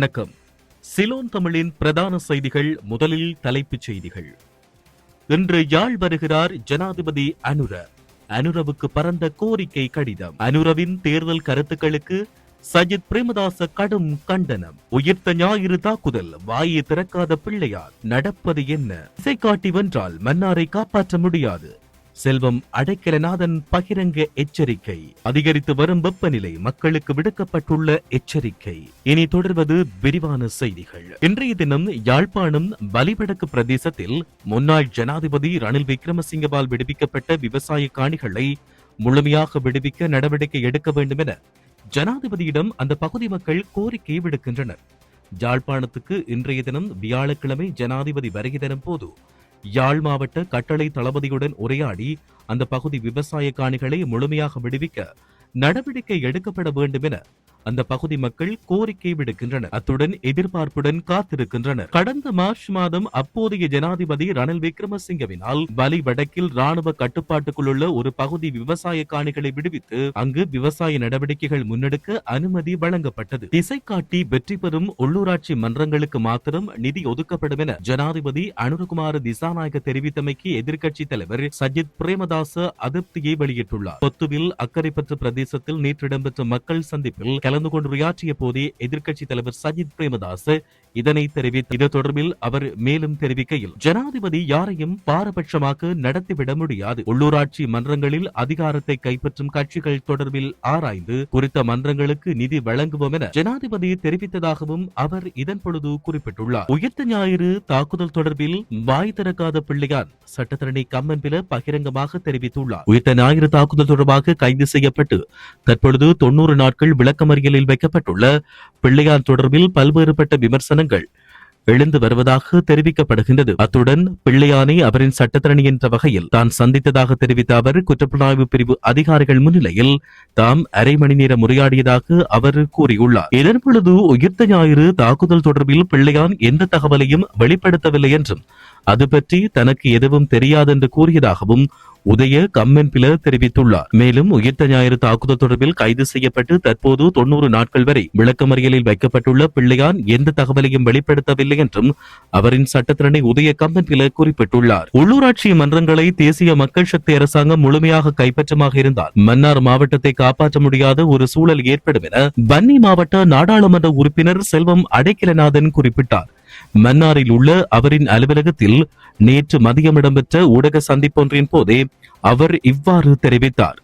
வணக்கம். சிலோன் தமிழின் பிரதான செய்திகள் முதலில் தலைப்புச் செய்திகள். இன்று யாழ் வருகிறார் ஜனாதிபதி அனுர. அனுரவுக்கு பரந்த கோரிக்கை கடிதம். அனுரவின் தேர்தல் கருத்துக்களுக்கு சஜித் பிரேமதாச கடும் கண்டனம். உயிர்த்த ஞாயிறு தாக்குதல் வாயை திறக்காத பிள்ளையார். நடப்பது என்ன? இசை காட்டி வென்றால் மன்னாரை காப்பாற்ற முடியாது. செல்வம் அடைக்கலநாதன் பகிரங்க எச்சரிக்கை. அதிகரித்து வரும் வெப்பநிலை மக்களுக்கு விடுக்கப்பட்டுள்ள எச்சரிக்கை. இனி தொடர்வது விரிவான செய்திகள். இன்றைய தினம் யாழ்ப்பாணம் பலிவடக்கு பிரதேசத்தில் முன்னாள் ஜனாதிபதி ரணில் விக்ரமசிங்கவால் விடுவிக்கப்பட்ட விவசாய காணிகளை முழுமையாக விடுவிக்க நடவடிக்கை எடுக்க வேண்டும் என ஜனாதிபதியிடம் அந்த பகுதி மக்கள் கோரிக்கை விடுக்கின்றனர். யாழ்ப்பாணத்துக்கு இன்றைய தினம் வியாழக்கிழமை ஜனாதிபதி வருகை தரும் போது யாழ் மாவட்ட கட்டளை தளபதியுடன் உரையாடி அந்த பகுதி விவசாய காணிகளை முழுமையாக விடுவிக்க நடவடிக்கை எடுக்கப்பட வேண்டும் என அந்த பகுதி மக்கள் கோரிக்கை விடுக்கின்றனர். அத்துடன் எதிர்பார்ப்புடன் காத்திருக்கின்றனர். கடந்த மார்ச் மாதம் அப்போதைய ஜனாதிபதி ரணில் விக்ரமசிங்கவினால் பலி வடக்கில் ராணுவ கட்டுப்பாட்டுக்குள் உள்ள ஒரு பகுதி விவசாய காணிகளை விடுவித்து அங்கு விவசாய நடவடிக்கைகள் முன்னெடுக்க அனுமதி வழங்கப்பட்டது. திசை காட்டி வெற்றி பெறும் உள்ளூராட்சி மன்றங்களுக்கு மாத்திரம் நிதி ஒதுக்கப்படும் என ஜனாதிபதி அனுரகுமார திசாநாயக தெரிவித்தமைக்கு எதிர்க்கட்சி தலைவர் சஜித் பிரேமதாச அதிருப்தியை வெளியிட்டுள்ளார். பொத்துவில் அக்கரைப்பற்று பிரதேசத்தில் நேற்று இடம்பெற்ற மக்கள் சந்திப்பில் கலந்து கொண்டு உரையாற்றிய போதே எதிர்க்கட்சி தலைவர் சஜித் பிரேமதாஸ் இதனை தெரிவித்து இது தொடர்பில் அவர் மேலும் தெரிவிக்கையில் ஜனாதிபதி யாரையும் பாரபட்சமாக நடத்திவிட முடியாது. உள்ளூராட்சி மன்றங்களில் அதிகாரத்தை கைப்பற்றும் கட்சிகள் தொடர்பில் ஆராய்ந்து குறித்த மன்றங்களுக்கு நிதி வழங்குவோம் என ஜனாதிபதி தெரிவித்ததாகவும் அவர் இதன் பொழுது குறிப்பிட்டுள்ளார். உயிர்த்த ஞாயிறு தாக்குதல் தொடர்பில் வாய் திறக்காத பிள்ளையார் சட்டத்தரணி கம்மன்பில பகிரங்கமாக தெரிவித்துள்ளார். உயிர்த்த ஞாயிறு தாக்குதல் தொடர்பாக கைது செய்யப்பட்டு தற்பொழுது தொன்னூறு நாட்கள் விளக்கமறியலில் வைக்கப்பட்டுள்ள பிள்ளையார் தொடர்பில் பல்வேறுபட்ட விமர்சன விமர்சனங்கள் எழுந்து வருவதாக தெரிவிக்கப்படுகின்றது. அத்துடன் பிள்ளையானை அவரின் சட்டத்தரணி என்ற வகையில் தான் சந்தித்ததாக தெரிவித்த அவர் குற்றப்புலனாய்வு பிரிவு அதிகாரிகள் முன்னிலையில் தாம் அரை மணி நேரம் உரையாடியதாக அவர் கூறியுள்ளார். இதன்பொழுது உயிர்த்த ஞாயிறு தாக்குதல் தொடர்பில் பிள்ளையான் எந்த தகவலையும் வெளிப்படுத்தவில்லை என்றும் அது பற்றி தனக்கு எதுவும் தெரியாது என்று கூறியதாகவும் உதய கம்மன் தெரிவித்துள்ளார். மேலும் உயிர்த்த ஞாயிறு தாக்குதல் தொடர்பில் கைது செய்யப்பட்டு தற்போது தொன்னூறு நாட்கள் வரை விளக்கமறியலில் வைக்கப்பட்டுள்ள பிள்ளையான் எந்த தகவலையும் வெளிப்படுத்தவில்லை என்றும் அவரின் சட்டத்திறனை உதய கம்மன் குறிப்பிட்டுள்ளார். உள்ளூராட்சி மன்றங்களை தேசிய மக்கள் சக்தி அரசாங்கம் முழுமையாக கைப்பற்றமாக இருந்தால் மன்னார் மாவட்டத்தை காப்பாற்ற முடியாத ஒரு சூழல் ஏற்படும் என பன்னி மாவட்ட நாடாளுமன்ற உறுப்பினர் செல்வம் அடைக்கலநாதன் குறிப்பிட்டார். மன்னாரில் உள்ள அவரின் அலுவலகத்தில் நேற்று மதியம் இடம்பெற்ற ஊடக சந்திப்பொன்றின் போதே அவர் இவ்வாறு தெரிவித்தார்.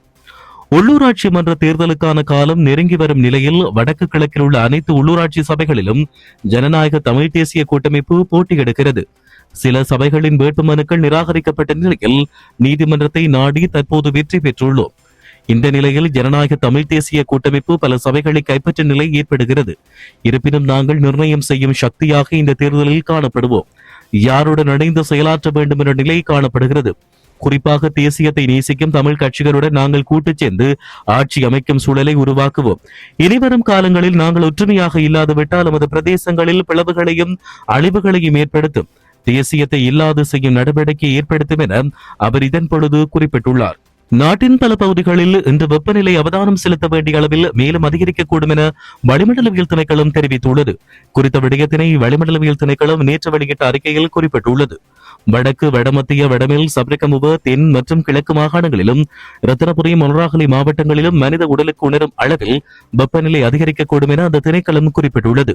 உள்ளூராட்சி மன்ற தேர்தலுக்கான காலம் நெருங்கி வரும் நிலையில் வடக்கு கிழக்கில் உள்ள அனைத்து உள்ளூராட்சி சபைகளிலும் ஜனநாயக தமிழ் தேசிய கூட்டமைப்பு போட்டியிடுகிறது. சில சபைகளின் வேட்புமனுக்கள் நிராகரிக்கப்பட்ட நிலையில் நீதிமன்றத்தை நாடி தற்போது வெற்றி பெற்றுள்ளோம். இந்த நிலையில் ஜனநாயக தமிழ் தேசிய கூட்டமைப்பு பல சபைகளை கைப்பற்ற நிலை ஏற்படுகிறது. இருப்பினும் நாங்கள் நிர்ணயம் செய்யும் சக்தியாக இந்த தேர்தலில் காணப்படுவோம். யாருடன் இணைந்து செயலாற்ற வேண்டும் என்ற நிலை காணப்படுகிறது. குறிப்பாக தேசியத்தை நேசிக்கும் தமிழ் கட்சிகளுடன் நாங்கள் கூட்டு சேர்ந்து ஆட்சி அமைக்கும் சூழலை உருவாக்குவோம். இனிவரும் காலங்களில் நாங்கள் ஒற்றுமையாக இல்லாதுவிட்டால் நமது பிரதேசங்களில் பிளவுகளையும் அழிவுகளையும் ஏற்படுத்தும். தேசியத்தை இல்லாது செய்யும் நடவடிக்கை ஏற்படுத்தும் என அவர் இதன் பொழுது குறிப்பிட்டுள்ளார். நாட்டின் பல பகுதிகளில் இன்று வெப்பநிலை அவதானம் செலுத்த வேண்டிய அளவில் மேலும் அதிகரிக்கக்கூடும் என வளிமண்டலவியல் திணைக்களம் தெரிவித்துள்ளது. குறித்த விடயத்தினை வளிமண்டலவியல் திணைக்களம் நேற்று வெளியிட்ட அறிக்கையில் குறிப்பிட்டுள்ளது. வடக்கு வடமத்திய வடமேல் சபரிகமுவ தென் மற்றும் கிழக்கு மாகாணங்களிலும் ரத்தனபுரி மொனராகலி மாவட்டங்களிலும் மனித உடலுக்கு உணரும் அளவில் வெப்பநிலை அதிகரிக்கக்கூடும் என அந்த திணைக்களம் குறிப்பிட்டுள்ளது.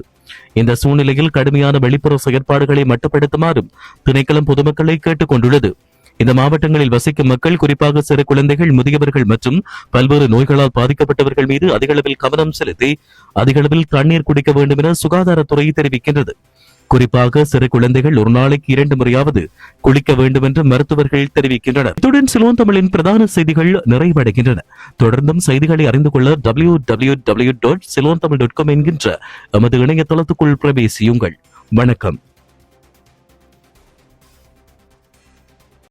இந்த சூழ்நிலையில் கடுமையான வெளிப்புற செயற்பாடுகளை மட்டுப்படுத்துமாறும் திணைக்களம் பொதுமக்களை கேட்டுக் கொண்டுள்ளது இந்த மாவட்டங்களில் வசிக்கும் மக்கள் குறிப்பாக சிறு குழந்தைகள் முதியவர்கள் மற்றும் பல்வேறு நோய்களால் பாதிக்கப்பட்டவர்கள் மீது அதிகளவில் கவனம் செலுத்தி அதிகளவில் தண்ணீர் குடிக்க வேண்டும் என சுகாதாரத்துறை தெரிவிக்கின்றது. குறிப்பாக சிறு குழந்தைகள் ஒரு நாளைக்கு இரண்டு முறையாவது குளிக்க வேண்டும் என்று மருத்துவர்கள் தெரிவிக்கின்றனர். இத்துடன் சிலோன் தமிழின் பிரதான செய்திகள் நிறைவடைகின்றன. தொடர்ந்தும் செய்திகளை அறிந்து கொள்ள W W W dot Ceylon Tamil dot com என்கின்ற எமது இணையதளத்துக்குள் பிரவேசியுங்கள். வணக்கம்.